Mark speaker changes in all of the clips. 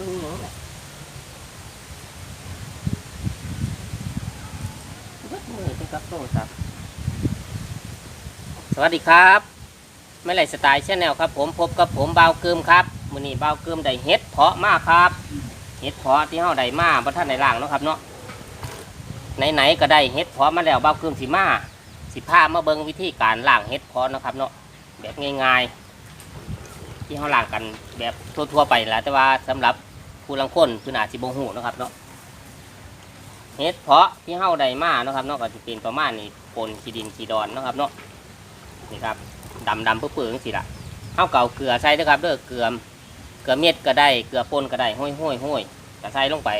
Speaker 1: ดูหนูแหละเบิดมือไปกับโทรศัพท์สวัสดีครับไม่ไรสไตล์ชแนลครับ ผมพบกับผมเบาเกิมครับมือนี้เบาเกิมได้เฮ็ดเพาะมากครับเฮ็ดเพาะที่เฮาได้มาบ่ทันได้ล่างเนาะครับเนาะไหนๆก็ได้เฮ็ดเพาะมาแล้วเบาเกิมสิมาสิพามาเบิ่งวิธีการล่างเฮ็ดเพาะนะครับเนาะแบบง่าย ๆ ที่เฮาล่างกันแบบทั่วๆไปแหละแต่ว่าสำหรับ ผู้ลังคนคืออาจสิบ่ฮู้เนะครับเนาะเฮ็ดเพาะที่เฮาได้มานะครับเนาะก็สิเป็นประมาณนี้ปนขี้ดินขี้ดอนนะครับเนาะนี่ครับดำๆเปื้อนๆจังซี่ล่ะเฮาเก่าเกลือใส่เด้อครับเด้อเกลือเกลือเม็ดก็ได้เกลือปนก็ได้ห้อยห้อยห้อยก็ใส่ลงไป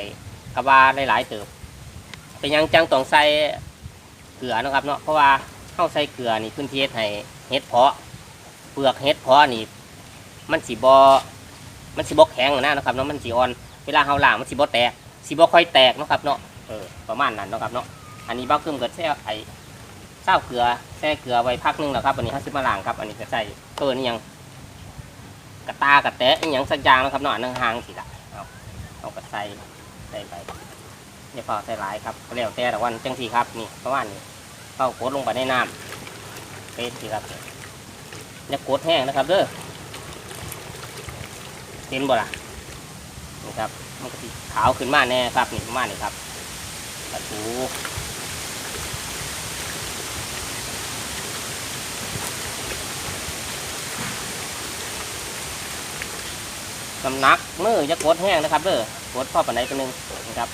Speaker 1: กระบาหลายๆเติบ เป็นยังจังต้องใส่เกลือนะครับเนาะเพราะว่าเฮาใส่เกลือนี่พื้นที่เฮ็ดให้เฮ็ดเพาะเปลือกเฮ็ดเพาะนี่มันสีบอ มันสีบอแข็งนะนะครับเนาะมันสีอ่อน เวลาเฮาล้างมันสีบอแตกสีบอค่อยแตกนะครับเนาะเออประมาณนั้นนะครับเนาะอันนี้บ้าเกึมเกิดแช่ไอ้เศร้าเกลือแช่เกลือไว้พักหนึงแล้วครับอันนี้ห้าสิบมาล้างครับอันนี้ก็ใส่เปิดนี่ยังกระตากระแตะอีหยังสักอย่างนะครับเนาะอันนึงหางสิละเอาเอากระใส่ใส่ไปเนี่ยพอใส่หลายครับก็แล้วแต่แต่วันจังสีครับนี่ประมาณนี้เข้ากดลงไปในน้ำเป็นสิครับอย่ากดแห้งนะครับเด้อ เห็นบ่ล่ะนี่ครับมันก็สีขาวขึ้นมาแน่ครับนี่มาณนี้ครับกระถูน้ำนักมือจะกดแห้งนะครับเด้อกดพ่อปันไดตัวหนึงนะครับ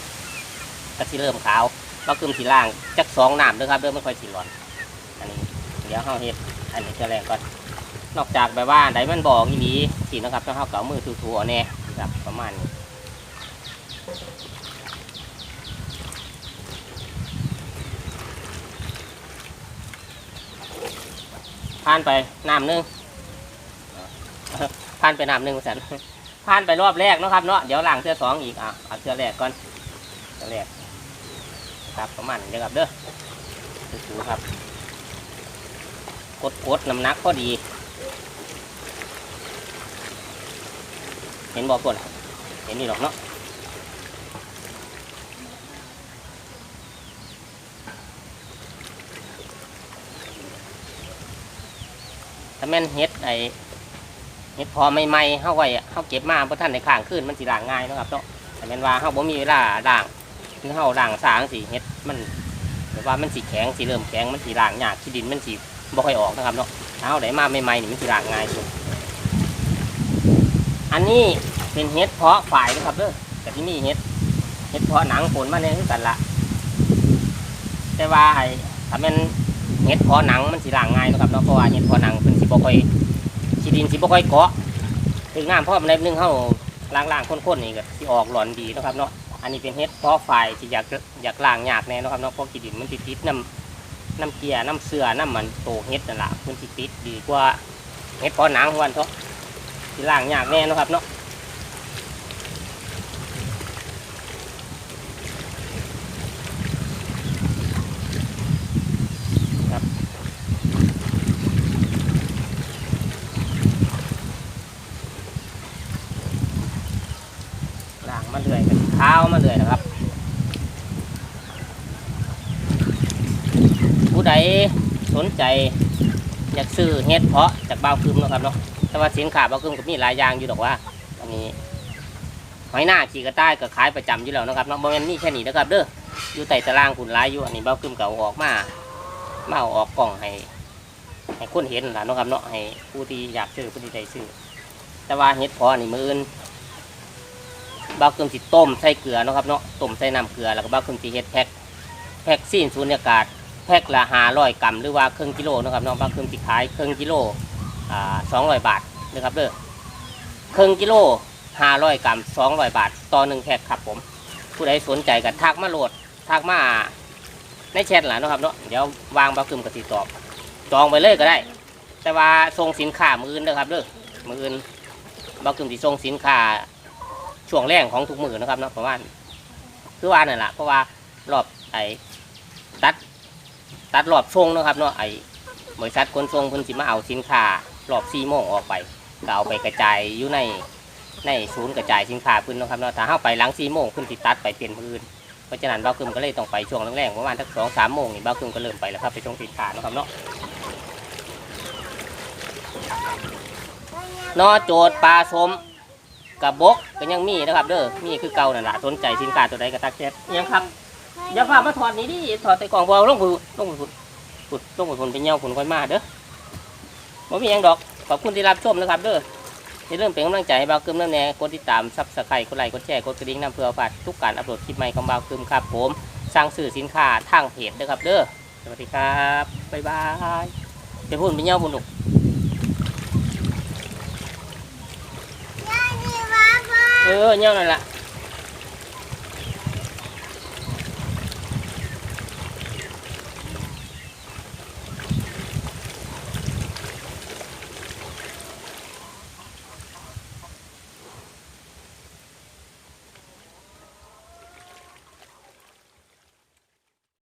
Speaker 1: ก็สิเริ่มขาวเราคืมสีล่างจักสองน้ำเด้อครับเด้อไม่ค่อยสีร้อน อันนี้ เดี๋ยวเฮาเฮ็ดอันนี้จะแรงก่อน นอกจากแบบว่าไดมันบอกอีหลีสีนะครับต้องเข้าเก่ามือถูๆเอาแน่ครับประมาณนี้ผ่านไปน้ำหนึงผ่านไปน้ำหนึ่งสันผ่านไปรอบแรกนะครับเนาะเดี๋ยวล้างเสื้อสองอีกอะเอาเสื้อแรกก่อนเสื้อแรกครับประมาณนี้เด้อครับเด้อถูๆครับกดๆน้ำหนักพอดี เห็นบอกก่อนเห็นนี่หรอกเนาะถ้าแม่นเฮ็ดไอเฮ็ดพอไม่ไหม่ๆเฮาไว้อะเฮาเก็บมาเพราะท่านในข้างขึ้นมันสิล้างง่ายนะครับเนาะแต่แม่นว่าเฮาบ่มีเวลาล้างคือเฮาล้างสางสิเฮ็ดมันแบบว่ามันสิแข็งสิเริ่มแข็งมันสิล้างยากขี้ดินมันสิบ่ค่อยออกนะครับเนาะถ้าเฮาได้มาใหม่ๆนี่มันสิล้างง่ายสุด อันนี้เป็นเห็ดเพาะฝ่ายนะครับเด้อแต่ที่นี่เห็ดเห็ดเพาะหนังผลมาเนี่ยคือกันละแต่ว่าไอ้ถ้าเป็นเห็ดเพาะหนังมันสิล่างง่ายนะครับเนาะเพราะว่าเห็ดเพาะหนังเป็นสิบ่ค่อยขี้ดินสิบ่ค่อยเกาะถึงงามเพราะมันในนึงเขาล้างๆข้นๆนี่ก็สิออกหลอนดีนะครับเนาะอันนี้เป็นเห็ดเพาะฝ่ายที่อยากอยากล้างยากแน่นะครับเนาะเพราะขี้ดินมันติดติดน้ำน้ำเกลียน้ำเสือน้ำมันโตเห็ดนั่นแหละมันสิติดดีกว่าเห็ดเพาะหนังวันเถอะ สิล้างยากแน่นะครับเนาะล่างมาเรื่อยกันเท้ามาเรื่อยนะครับ ผู้ใดสนใจอยากซื้อเฮ็ดเพาะจากบ่าวคืมนะครับเนาะ แต่ว่าสินค้าบ่าวคืมก็มีหลายอย่างอยู่ดอกว่าอันนี้หอยหน้าขี่กระต่ายก็ขายประจำอยู่แล้วนะครับเนาะบ่แม่นมีแค่นี้นะครับเด้ออยู่ใต้ตารางคุณหลายอยู่อันนี้บ่าวคืมก็เอาออกมามาเอาออกกล่องให้ให้คนเห็นล่ะเนาะครับเนาะให้ผู้ที่อยากซื้อผู้ที่ใดซื้อแต่ว่าเฮ็ดเพาะนี่มื้ออื่นบ้าวเครื่องสิต้มใส่เกลือเนาะครับเนาะต้มใส่น้ำเกลือแล้วก็บ้าวเครื่องสิเฮ็ดแพ็คแพ็คซีนสูญญากาศแพ็คละหาร้อยกรัมหรือว่าครึ่งกิโลเนาะครับเนาะบ้าวเครื่องสิขายครึ่งกิโล อ่าสองร้อยบาทนะครับเด้อครึ่งกิโลห้าร้อยกรัมสองร้อยบาท ต่อหนึ่งแพ็คครับผม ผู้ใดสนใจก็ทักมาโหลดทักมาในแชทหละนะครับเนาะเดี๋ยววางบ้าครื่องกสิตอบจองไปเลยก็ได้ แต่ว่าส่งสินค้ามืออื่นเด้อครับเด้อมืออื่นบ้าครื่องสิส่งสินค้าช่วงแรกของทุกมือนะครับเนาะประมาณคือว่านั่นแหละเพราะว่ารอบไอ้ตัดตัดรอบช่วงนะครับเนาะไอ้บริษัทขนส่งเพิ่นสิมาเอาสินค้า รอบสี่โมงออกไปก็เอาไปกระจายอยู่ในในศูนย์กระจายสินค้าพิ่นนะครับเนาะถ้าเฮาไปหลัง4โมงเพิ่นสิดตัดไปเปลี่ยนพื้นเพราะฉะนั้นบ้ากึมก็เลยต้องไปช่วงแรกๆประมาณสักสองสามโมงนี่บ้ากึมก็เริ่มไปแล้วครับไปช่วงสินค้านะครับเนาะนอโจดปลาสมกระบกก็ยังมีนะครับเด้อมีคือเก่านั่นแหละสนใจสินค้าตัวใดก็ตักแชทยังครับอย่าพามาถอดนี้ดิถอดใส่กล่องบเอาลงผุดลงผุดผุดลงผุดผลเป็นเงาผุนค่อยมาเด้อ บ่มีหยังดอก ขอบคุณที่รับชมนะครับเด้ออย่าลืมเป็นกำลังใจให้บ่าวกึมน้ำแน่กดติดตามซับสไครต์กดไลค์กดแชร์กดกระดิ่งนำเพื่อฝากทุกการอัปโหลดคลิปใหม่ของบ่าวกึมครับผมสร้างสื่อสินค้าทางเพจเด้อครับเด้อสวัสดีครับบ๊ายบายเดี๋ยวพูดเป็นเงาผุนลูก
Speaker 2: ยายนี่ว้าว้า
Speaker 1: เออเงานั่นแหละ